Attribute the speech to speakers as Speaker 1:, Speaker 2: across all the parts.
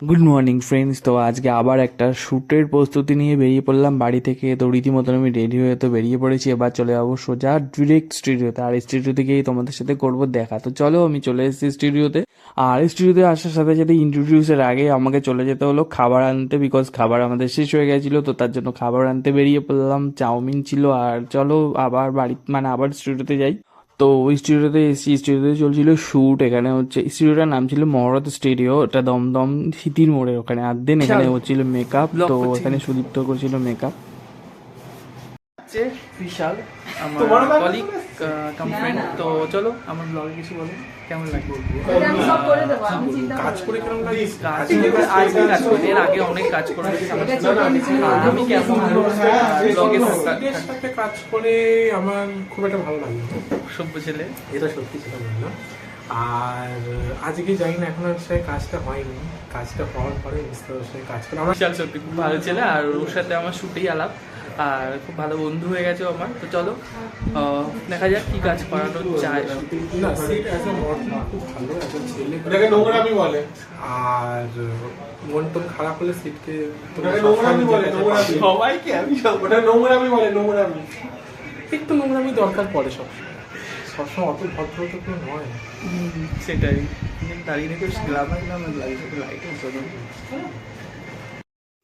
Speaker 1: Good morning friends তো আজকে আবার একটা শ্যুটের প্রস্তুতি নিয়ে বেরিয়ে পড়লাম বাড়ি থেকে। তো রীতিমতন আমি রেডি হয়ে তো বেরিয়ে পড়েছি। এবার চলে যাব সোজা ডিরেক্ট স্টুডিওতে আর স্টুডিওতে গিয়েই তোমাদের সাথে করব দেখা। তো চলো, আমি চলে এসেছি স্টুডিওতে আর স্টুডিওতে আসার সাথে সাথে ইন্ট্রোডিউসের আগে আমাকে চলে যেতে হলো খাবার আনতে বিকজ খাবার আমাদের শেষ হয়ে গেছিল। তো তার জন্য খাবার আনতে বেরিয়ে পড়লাম। চাউমিন ছিল। আর চলো, আবার বাড়ি মানে আবার স্টুডিওতে যাই। তো ওই স্টুডিওতে এসি স্টুডিওতে চলছিল শ্যুট এখানে হচ্ছে স্টুডিওটার নাম ছিল মহরত স্টুডিও এটা দমদম সিটির মোড়ের ওখানে। আর দেন এখানে হচ্ছিল মেকআপ তো ওখানে সুদীপ্ত করছিল মেকআপ
Speaker 2: বিশাল আমার কলিগ কাম ফ্রেন্ড তো চলো আমার ব্লগে কিছু বলো। কেমন লাগে
Speaker 3: কাজ করে কেমন লাগে?
Speaker 2: কাজ করে আজকে কাজ করে এর আগে অনেক কাজ করেছি আর আমি কেমন ব্লগে
Speaker 3: সাথে কাজ করে আমার খুব একটা ভালো লাগে
Speaker 2: সভ্য ছেলে।
Speaker 3: এটা সত্যি সেটা বললাম আর আজকে জানি না এখন আর সে কাজটা হয়নি। কাজটা হওয়ার পরে বুঝতে পারব সে কাজ করে। আমার
Speaker 2: সত্যি খুব ভালো ছেলে। আর ওর সাথে আমার শুটেই আলাপ। আর খুব ভালো বন্ধু হয়ে গেছে আমার। তো চলো দেখা যাক কি কাজ করানো চায়
Speaker 3: না সিট অ্যাজ এ মডেল খুব ভালো একজন ছেলে।
Speaker 4: এটাকে নোংরামি বলে।
Speaker 3: আর মন টন খারাপ হলে সিটকে
Speaker 4: ওটাকে নোংরামি বলে নোংরামি।
Speaker 2: সবাইকে আমি
Speaker 4: ওটা নোংরামি বলে নোংরামি।
Speaker 3: একটু নোংরামি দরকার পড়ে সব সবসময় অত ভদ্র তো কেউ নয়
Speaker 2: সেটাই। দাঁড়িয়ে রেখে গ্লামার গ্লামার লাগে লাইট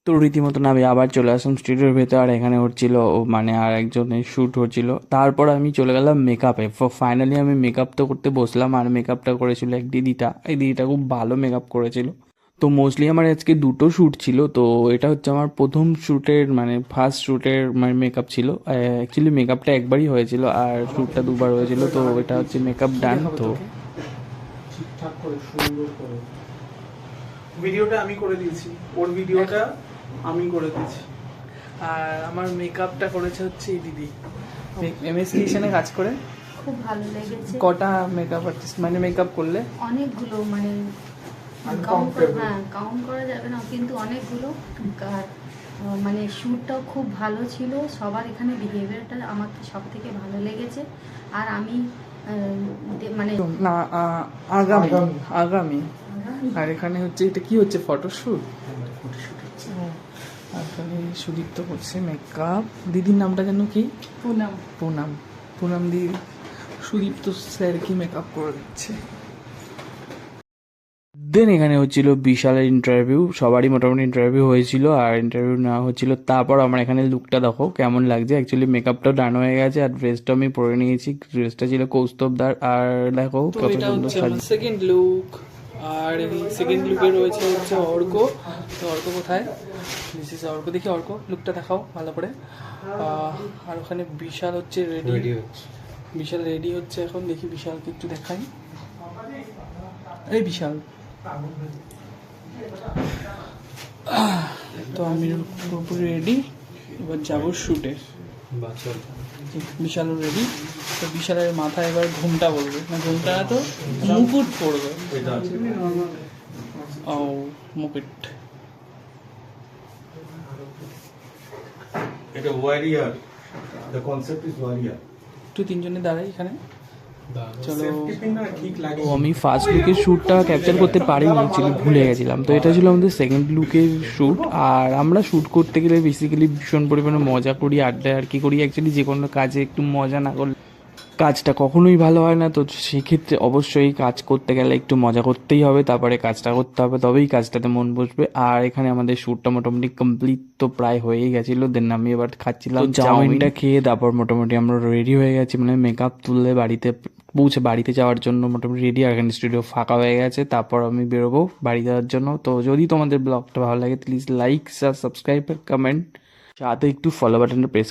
Speaker 1: তো রীতিমতো আমি আবার চলে আসলাম স্টুডিওর ভেতর, আর এখানে হচ্ছিল মানে আর একজনের শ্যুট হচ্ছিল তারপর আমি চলে গেলাম মেকআপে ফাইনালি আমি মেকআপ তো করতে বসলাম, আর মেকআপটা করেছিল এক দিদিটা। এই দিদিটা খুব ভালো মেকআপ করেছিল। তো মোস্টলি আমার আজকে দুটো শ্যুট ছিল, তো এটা হচ্ছে আমার প্রথম শ্যুটের মানে ফার্স্ট শ্যুটের মানে মেকআপ ছিল। অ্যাকচুয়ালি মেকআপটা একবারই হয়েছিল, আর শ্যুটটা দুবার হয়েছিল, তো এটা হচ্ছে মেকআপ ডান তো
Speaker 2: ভিডিওটা আমি করে দিয়েছি। ওর ভিডিওটা আমি করে দিয়েছি। আর আমার মেকআপটা করেছে হচ্ছে এই দিদি। এম এস কিচেনে কাজ করে?
Speaker 5: খুব ভালো লেগেছে।
Speaker 2: কটা মেকআপ আর্টিস্ট মানে মেকআপ করলে?
Speaker 5: অনেকগুলো মানে কাউন্ট হ্যাঁ কাউন্ট করা যাবে না কিন্তু অনেকগুলো। আর মানে শ্যুটটাও খুব ভালো ছিল। সবার এখানে বিহেভিয়ারটা আমাকে সব থেকে ভালো লেগেছে। আর আমি আহ, মানে
Speaker 2: না আগামী। আগামী। আর এখানে হচ্ছে এটা কি হচ্ছে ফটোশ্যুট আর এখানে সুদীপ্ত করছে মেকআপ দিদির নামটা যেন কি?
Speaker 5: পুনম।
Speaker 2: পুনাম। পুনাম দি সুদীপ্ত স্যার কি মেকআপ করে দিচ্ছে?
Speaker 1: দেন এখানে হচ্ছিল বিশালের ইন্টারভিউ সবারই মোটামুটি ইন্টারভিউ হয়েছিল আর ইন্টারভিউ নেওয়া হচ্ছিল। তারপর আমার এখানে লুকটা দেখো কেমন লাগছে। অ্যাকচুয়ালি মেকআপটাও ডান হয়ে গেছে আর ড্রেসটা আমি পরে নিয়েছি। ড্রেসটা ছিল কৌস্তবদার। আর দেখো কত সুন্দর
Speaker 2: সেকেন্ড লুক আর সেকেন্ড লুকে রয়েছে হচ্ছে অর্ক। তো অর্ক কোথায়? This is Arka. দেখি অর্ক লুকটা দেখাও ভালো করে। আর ওখানে বিশাল হচ্ছে রেডি বিশাল রেডি হচ্ছে এখন। দেখি বিশালকে একটু দেখাই। এই বিশাল। তো আমি পুরোপুরি রেডি এবার যাব শুটে বিশালও রেডি তো বিশালের মাথায় এবার ঘুমটা বলবে। না ঘুমটা না তো মুকুট পড়বে ও মুকুট।
Speaker 4: এটা warrior the concept is warrior
Speaker 2: তুই তিনজনে দাঁড়াই এখানে।
Speaker 1: তো আমি ফার্স্ট লুকের শ্যুটটা ক্যাপচার করতে পারিনি অ্যাকচুয়ালি ভুলে গেছিলাম। তো এটা ছিল আমাদের সেকেন্ড লুকের শ্যুট আর আমরা শ্যুট করতে গেলে বেসিক্যালি ভীষণ পরিমাণে মজা করি আড্ডা আর কি করি। অ্যাকচুয়ালি যে কোনো কাজে একটু মজা না করলে কাজটা কখনোই ভালো হয় না। তো সেক্ষেত্রে অবশ্যই কাজ করতে গেলে একটু মজা করতেই হবে তারপরে কাজটা করতে হবে তবেই কাজটাতে মন বসবে। আর এখানে আমাদের শ্যুটটা মোটামুটি কমপ্লিট তো প্রায় হয়েই গেছিল। দেন আমি এবার খাচ্ছিলাম চাউমিনটা খেয়ে তারপর মোটামুটি আমরা রেডি হয়ে গেছি। মানে মেকআপ তুললে বাড়িতে পৌঁছে বাড়িতে যাওয়ার জন্য মোটামুটি রেডি আর স্টুডিও ফাঁকা হয়ে গেছে, তারপর আমি বেরোবো বাড়ি যাওয়ার জন্য। তো যদি তোমাদের ব্লগটা ভালো লাগে প্লিজ লাইক সাবস্ক্রাইব কমেন্ট সাথে একটু ফলো বাটনটা প্রেস